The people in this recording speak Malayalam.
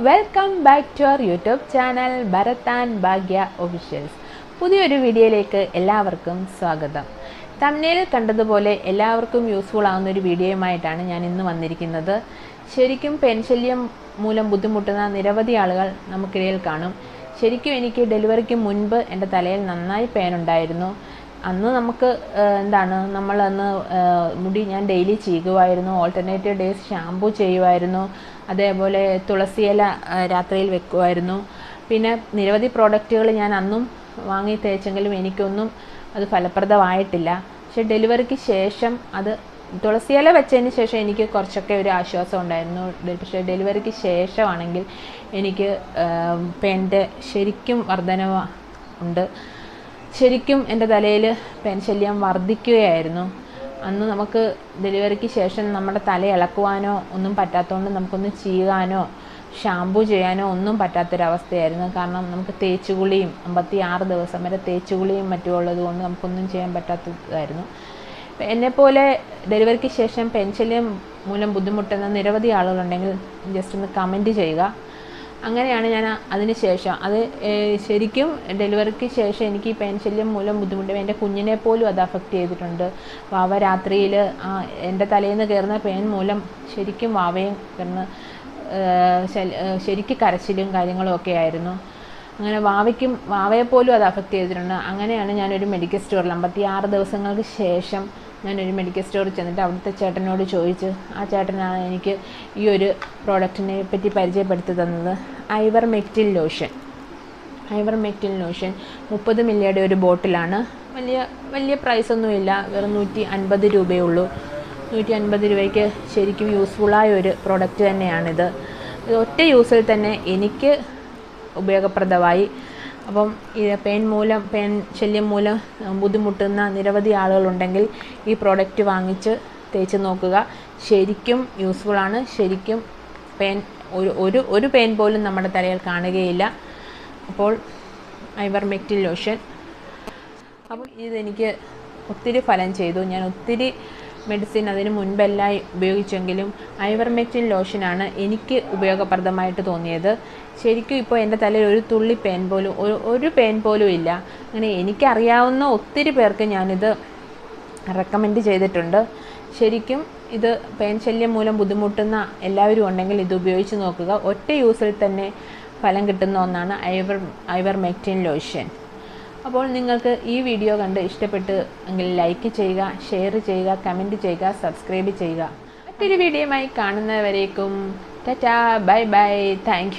Welcome back to our YouTube channel Bharath and Bhagya officials പുതിയൊരു വീഡിയോയിലേക്ക് എല്ലാവർക്കും സ്വാഗതം. തമിഴിൽ കണ്ടതുപോലെ എല്ലാവർക്കും യൂസ്ഫുൾ ആവുന്ന ഒരു വീഡിയോയുമായിട്ടാണ് ഞാൻ ഇന്ന് വന്നിരിക്കുന്നത്. ശരിക്കും പെൻശല്യം മൂലം ബുദ്ധിമുട്ടുന്ന നിരവധി ആളുകൾ നമുക്കിടയിൽ കാണും. ശരിക്കും എനിക്ക് ഡെലിവറിക്ക് മുൻപ് എന്റെ തലയിൽ നന്നായി പേൻ ഉണ്ടായിരുന്നു. അന്ന് നമുക്ക് എന്താണ് നമ്മൾ അന്ന് മുടി ഞാൻ ഡെയിലി ചെയ്യുമായിരുന്നു ഓൾട്ടർനേറ്റീവ് ഡേയ്സ് ഷാമ്പു ചെയ്യുമായിരുന്നു അതേപോലെ തുളസിയില രാത്രിയിൽ വെക്കുമായിരുന്നു പിന്നെ നിരവധി പ്രോഡക്റ്റുകൾ ഞാൻ അന്നും വാങ്ങി തേച്ചെങ്കിലും എനിക്കൊന്നും അത് ഫലപ്രദമായിട്ടില്ല. പക്ഷെ ഡെലിവറിക്ക് ശേഷം അത് തുളസിയില വെച്ചതിന് ശേഷം എനിക്ക് കുറച്ചൊക്കെ ഒരു ആശ്വാസം ഉണ്ടായിരുന്നു. പക്ഷേ ഡെലിവറിക്ക് ശേഷമാണെങ്കിൽ എനിക്ക് പെന്റെ ശരിക്കും വർധനവ ഉണ്ട്. ശരിക്കും എന്റെ തലയിൽ പെൻശല്യം വർദ്ധിക്കുകയായിരുന്നു അന്ന് നമുക്ക് ഡെലിവറിക്ക് ശേഷം നമ്മുടെ തല ഇളക്കുവാനോ ഒന്നും പറ്റാത്തതുകൊണ്ട് നമുക്കൊന്ന് ചീകാനോ ഷാമ്പു ചെയ്യാനോ ഒന്നും പറ്റാത്തൊരവസ്ഥയായിരുന്നു. കാരണം നമുക്ക് തേച്ചുകുളിയും അമ്പത്തി ആറ് ദിവസം വരെ തേച്ചുകുളിയും മറ്റും ഉള്ളത് കൊണ്ട് നമുക്കൊന്നും ചെയ്യാൻ പറ്റാത്തതായിരുന്നു. എന്നെപ്പോലെ ഡെലിവറിക്ക് ശേഷം പെൻശല്യം മൂലം ബുദ്ധിമുട്ടുന്ന നിരവധി ആളുകളുണ്ടെങ്കിൽ ജസ്റ്റ് ഒന്ന് കമന്റ് ചെയ്യുക. അങ്ങനെയാണ് ഞാൻ അതിന് ശേഷം. അത് ശരിക്കും ഡെലിവറിക്ക് ശേഷം എനിക്ക് ഈ പെൻശല്യം മൂലം ബുദ്ധിമുട്ട് എന്റെ കുഞ്ഞിനെ പോലും അത് അഫക്റ്റ് ചെയ്തിട്ടുണ്ട്. വാവ രാത്രിയിൽ എന്റെ തലയിൽ നിന്ന് കയറുന്ന പെയിൻ മൂലം ശരിക്കും വാവയും ഏഹ്, ശരിക്ക് കരച്ചിലും കാര്യങ്ങളും ഒക്കെ ആയിരുന്നു. അങ്ങനെ വാവയ്ക്കും വാവയെ പോലും അത് അഫക്റ്റ് ചെയ്തിട്ടുണ്ട്. അങ്ങനെയാണ് ഞാനൊരു മെഡിക്കൽ സ്റ്റോറിൽ അമ്പത്തി ആറ് ദിവസങ്ങൾക്ക് ശേഷം ഞാനൊരു മെഡിക്കൽ സ്റ്റോറിൽ ചെന്നിട്ട് അവിടുത്തെ ചേട്ടനോട് ചോദിച്ച് ആ ചേട്ടനാണ് എനിക്ക് ഈ ഒരു പ്രോഡക്റ്റിനെ പറ്റി പരിചയപ്പെടുത്തി തന്നത് ഐവർ മെക്റ്റിൽ ലോഷൻ ഐവർ മെക്റ്റിൽ ലോഷൻ മുപ്പത് മില്ലിയുടെ ഒരു ബോട്ടിലാണ്. വലിയ വലിയ പ്രൈസൊന്നുമില്ല വെറും നൂറ്റി അൻപത് രൂപയേ ഉള്ളൂ നൂറ്റി അൻപത് രൂപയ്ക്ക് ശരിക്കും യൂസ്ഫുള്ളായ ഒരു പ്രോഡക്റ്റ് തന്നെയാണിത്. ഒറ്റ യൂസിൽ തന്നെ എനിക്ക് ഉപയോഗപ്രദമായി. അപ്പം ഈ പെയിൻ മൂലം പെയിൻ ശല്യം മൂലം ബുദ്ധിമുട്ടുന്ന നിരവധി ആളുകളുണ്ടെങ്കിൽ ഈ പ്രോഡക്റ്റ് വാങ്ങിച്ച് തേച്ച് നോക്കുക. ശരിക്കും യൂസ്ഫുള്ളാണ് ശരിക്കും പെയിൻ ഒരു ഒരു ഒരു പെയിൻ പോലും നമ്മുടെ തലയിൽ കാണുകയില്ല. അപ്പോൾ ഐവർ മെറ്റിൽ ലോഷൻ അപ്പോൾ ഇതെനിക്ക് ഒത്തിരി ഫലം ചെയ്തു. ഞാൻ ഒത്തിരി മെഡിസിൻ അതിന് മുൻപെല്ലാം ഉപയോഗിച്ചെങ്കിലും ഐവർമെക്റ്റിൻ ലോഷനാണ് എനിക്ക് ഉപയോഗപ്രദമായിട്ട് തോന്നിയത്. ശരിക്കും ഇപ്പോൾ എന്റെ തലയിൽ ഒരു തുള്ളി പേൻ പോലും ഒരു ഒരു പേൻ പോലും ഇല്ല. അങ്ങനെ എനിക്കറിയാവുന്ന ഒത്തിരി പേർക്ക് ഞാനിത് റെക്കമെൻഡ് ചെയ്തിട്ടുണ്ട്. ശരിക്കും ഇത് പേൻ ശല്യം മൂലം ബുദ്ധിമുട്ടുന്ന എല്ലാവരും ഉണ്ടെങ്കിൽ ഇത് ഉപയോഗിച്ച് നോക്കുക. ഒറ്റ യൂസിൽ തന്നെ ഫലം കിട്ടുന്ന ഒന്നാണ് ഐവർ ഐവർ മെക്റ്റിൻ ലോഷൻ അപ്പോൾ നിങ്ങൾക്ക് ഈ വീഡിയോ കണ്ട് ഇഷ്ടപ്പെട്ട് എങ്കിൽ ലൈക്ക് ചെയ്യുക ഷെയർ ചെയ്യുക കമന്റ് ചെയ്യുക സബ്സ്ക്രൈബ് ചെയ്യുക. മറ്റൊരു വീഡിയോയുമായി കാണുന്നവരേക്കും ടാറ്റാ ബൈ ബൈ താങ്ക്